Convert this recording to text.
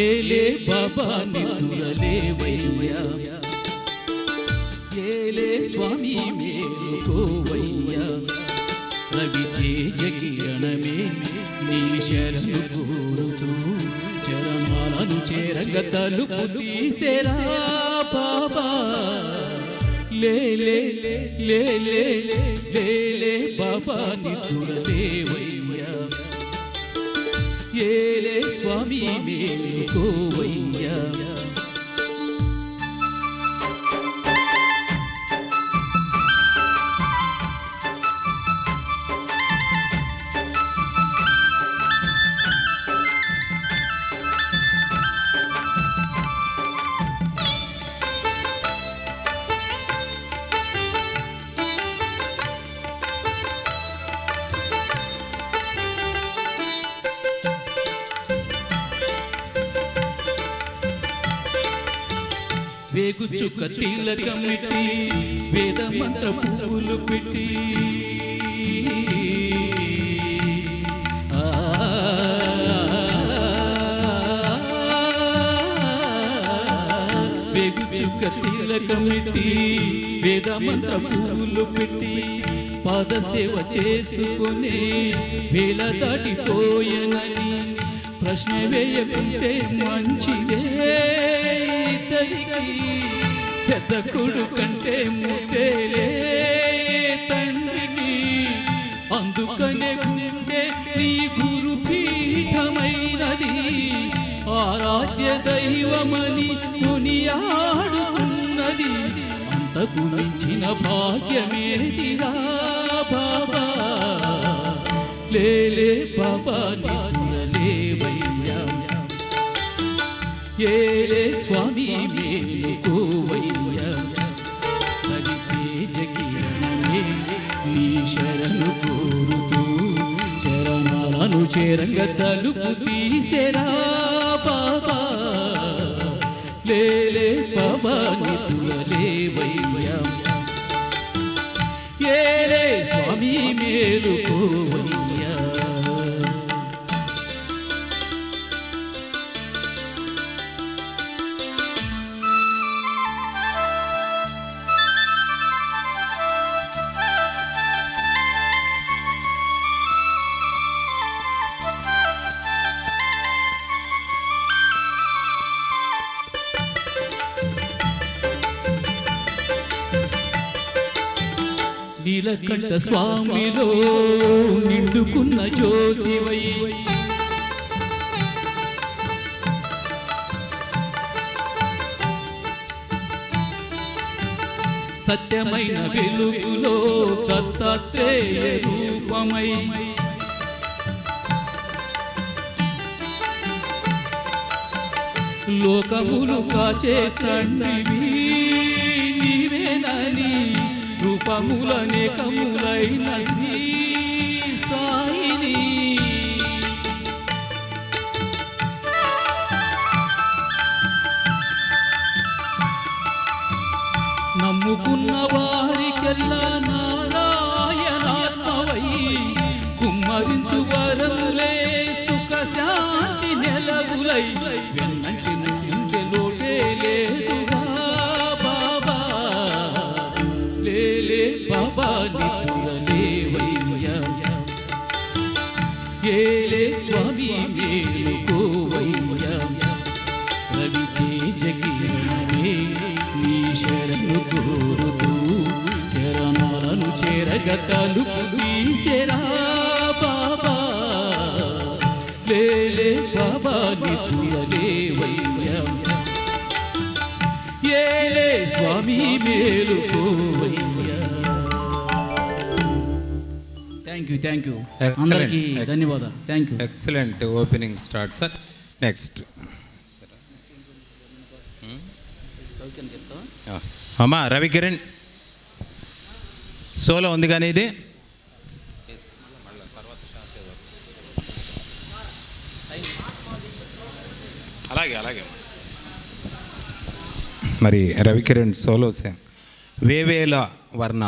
ఏలే బాబా నిద్దురలేవయ్యా ఏలే స్వామి మేలుకోవయ్యా. రవి తేజ కిరణమే నీ శరణు కోరుతూ చరణాలను చేరగ తలుపు తీసేరా బాబా. లేలే లేలే లేలే లే లే లే లే బాబా నిద్దురలేవయ్యా ఏలే స్వామి వేగు చుక్క తిలకమిటి వేద మంత్ర పువ్వులు పెట్టి. ఆ, వేగు చుక్క తిలకమిటి వేద మంత్ర పువ్వులు పెట్టి. పాద సేవ చేసుకుని వేల దాటిపోయనని ప్రశ్న వేయకుంటే మంచిదే. ఇద్దరికి పెద్ద కొడుకంటే ముట్టేలే తండ్రికి. అందుకనే గుండె నీ గురు పీఠమైనది ఆరాధ్య దైవమని కొనియాడుతున్నది. అంతకు మించిన భాగ్యమేదిరా బాబా? లేలే బాబా నిద్రలేవయ్యా ఏలే స్వామి చేరంగ తలుపు తీసేరా బాబా లేలే బాబా నితులలేవయ్యా ఏలే స్వామి మేలుకో నీలకంఠ స్వామిలో నిండుకున్న జ్యోతివై. సత్యమైన వెలుగులో దత్తాత్రేయ రూపమై. లోకములు కాచే తండ్రివి. కములనే కములైన శ్రీ ఏలే స్వామి మేలుకోవయ్యా రవి తేజ నీ శరణు కోరుతూ చరణాలను చేరగ తలుపు తీసేరా బాబా లేలే బాబా నితులలేవయ్యా ఏలే స్వామి మేలుకోవయ్యా థ్యాంక్ యూ థ్యాంక్ యూ అందరికీ. ధన్యవాదాలు. Thank you excellent opening start sir next అమ్మా రవికిరణ్. సోలో ఉంది కానీ ఇది? అలాగే అలాగే. మరి రవికిరణ్ సోలో వేవేల వర్ణ.